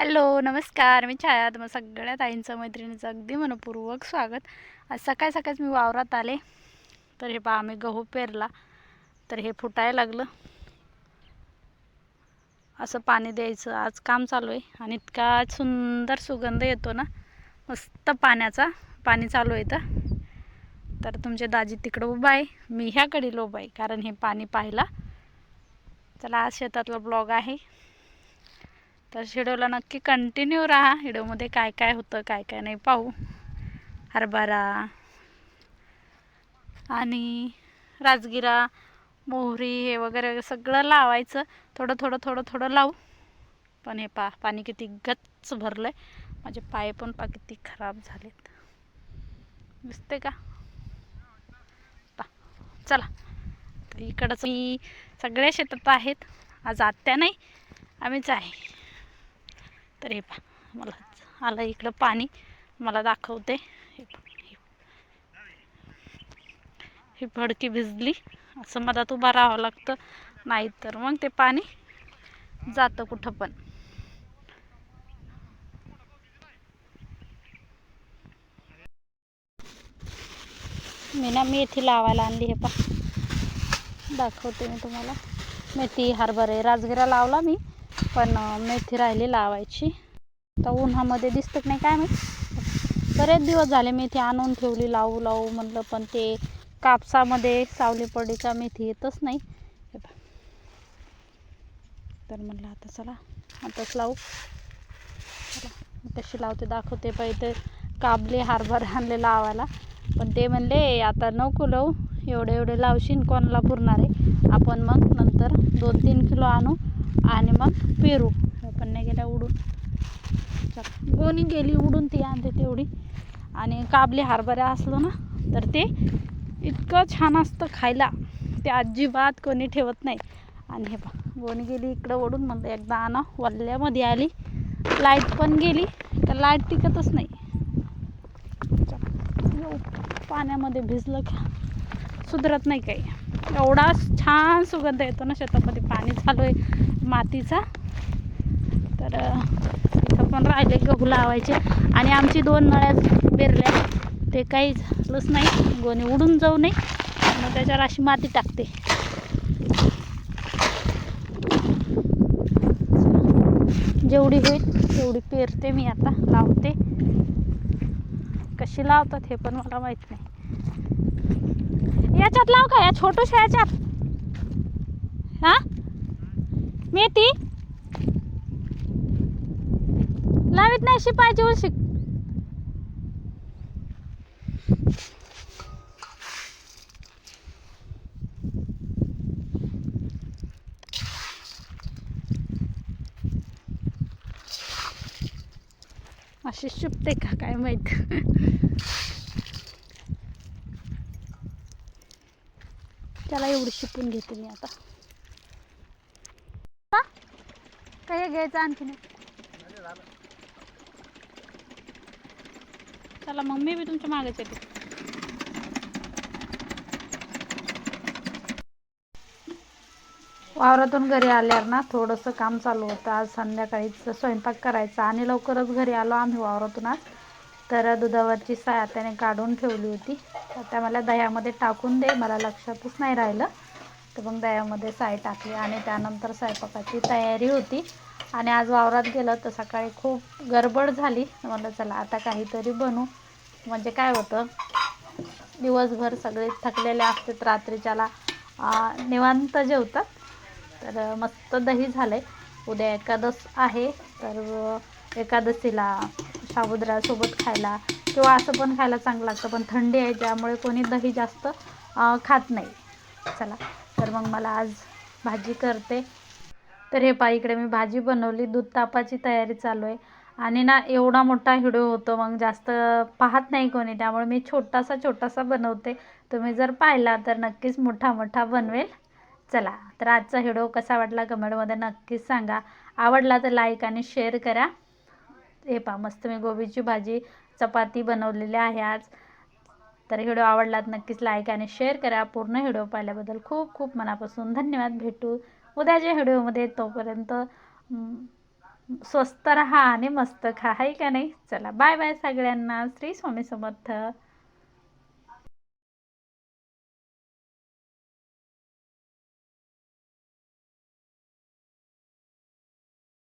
Hello नमस्कार. मी छाया मग सगळ्या ताईंचं मैत्रिणीचं अगदी मनपूर्वक स्वागत. आज सकाळ सकाळच मी वावरात आले. तर हे पहा आम्ही गहू पेरला. तर हे फुटायला लागलं. असं पाणी द्यायचं. आज काम चालू आहे. आणि इतका सुंदर सुगंध येतो ना. मस्त पाण्याचा पाणी चालू आहे इथं. तर तुमचे दाजी तिकडं उभा आहे. मी ह्याकडील उभा आहे. कारण हे पाणी पाहिला. चला आज शेतातला ब्लॉग आहे. तर शेड्यूलला नक्की कंटिन्यू राहा. व्हिडिओमध्ये काय काय होतं काय काय नाही पाहू. हरभरा आणि राजगिरा मोहरी हे वगैरे सगळं लावायचं. थोडं थोडं थोडं थोडं लावू. पण हे पा पाणी किती गच्च भरलं आहे माझे पाय पण पा किती खराब झालेत. दिसते का? पा चला. इकडंच मी सगळ्या शेतात आहेत. आज आत्या नाही आम्हीच आहे. तर हे पा मला आलं इकडं पाणी. मला दाखवते. हे ही फडकी भिजली. असं मधात उभा राहावं लागतं. नाही तर मग ते पाणी जातं कुठं पण. मी ना मेथी लावायला आणली हे पा दाखवते मी तुम्हाला. मेथी हरभरे. राजगिरा लावला मी. पण मेथी राहिली लावायची. आता उन्हामध्ये दिसतं नाही काय माहीत. बरेच दिवस झाले मेथी आणून ठेवली लावू लावू म्हणलं पण ते कापसामध्ये सावली पडीचा मेथी येतच नाही. तर म्हणलं आता चला आताच लावू. चला कशी लावते दाखवते पहिले काबले हरभरे आणले लावायला. पण ते म्हणले आता नको लावू एवढे एवढे लावशील कोणाला पुरणार आहे. आपण मग नंतर दोन तीन किलो आणू. आणि मग पेरू. पण नाही गेल्या उडून. गोणी गेली उडून ती आणते तेवढी. आणि काबली हरभरा असलो ना तर ते इतकं छान असतं खायला. ते अजिबात कोणी ठेवत नाही. आणि हे पा गोणी गेली इकडं ओढून म्हणलं एकदा आणा. वल्ल्यामध्ये आली. लाइट पण गेली तर लाइट टिकतच नाही. पाण्यामध्ये भिजलं का? सुधरत नाही काही. एवढा छान सुगंध येतो ना शेतामध्ये. पाणी चालू आहे. मातीचा. तर इथं पण राहिले गहू लावायचे. आणि आमची दोन नळ्या पेरल्या. ते काही झालंच नाही. गोणी उडून जाऊ नये. मग त्याच्यावर अशी माती टाकते. जेवढी होईल तेवढी पेरते मी आता. लावते. कशी लावतात हे पण मला माहीत नाही. याच्यात लाव का? या छोट्याशा याच्यात. हा? मेथी? लावित नाही शिपायची उलशिक अशी शुपते का काय माहीत? त्याला एवढी शिपून घेते मी आता हा? काय घ्यायचं आणखीन चला मग मी बी तुमच्या मागेच येते. वावरातून घरी आल्यावर ना थोडंसं काम चालू होतं. आज संध्याकाळीच स्वयंपाक करायचा आणि लवकरच घरी आलो आम्ही वावरातून आज. तर दुधावरची साय त्याने काढून ठेवली होती. तर त्या मला दह्यामध्ये टाकून दे मला लक्षातच नाही राहिलं. तर मग दह्यामध्ये साय टाकली आणि त्यानंतर स्वयंपाकाची तयारी होती आणि आज वावरात गेलं तर सकाळी खूप गडबड झाली म्हणलं चला आता काहीतरी बनू म्हणजे काय होतं दिवसभर सगळे थकलेले असतात रात्रीच्याला निवांत जेवतात तर मस्त दही झालं आहे उद्या एकादश आहे तर एकादशीला साबुद्रासोबत खायला किंवा असं पण खायला चांगलं लागतं पण थंडी आहे ज्यामुळे कोणी दही जास्त खात नाही चला तर मग मला आज भाजी करते. तर हे पहा इकडे मी भाजी बनवली. दूध तापाची तयारी चालू आहे. आणि ना एवढा मोठा व्हिडिओ होतो. मग जास्त पाहत नाही कोणी. त्यामुळे मी छोटासा छोटासा बनवते. तुम्ही जर पाहिला तर नक्कीच मोठा मोठा बनवेल. चला तर आजचा व्हिडिओ कसा वाटला कमेंटमध्ये नक्कीच सांगा. आवडला तर लाईक आणि शेअर करा. हे पा मस्त मी गोबीची भाजी चपाती बनवलेली आहे आज. तर व्हिडिओ आवडलात नक्कीच लाईक आणि शेअर करा. पूर्ण व्हिडिओ पाहिल्याबद्दल खूप खूप मनापासून धन्यवाद. भेटू उद्याच्या व्हिडिओमध्ये तोपर्यंत स्वस्त राहा आणि मस्त खा. आहे का नाही? चला बाय बाय सगळ्यांना. श्री स्वामी समर्थ.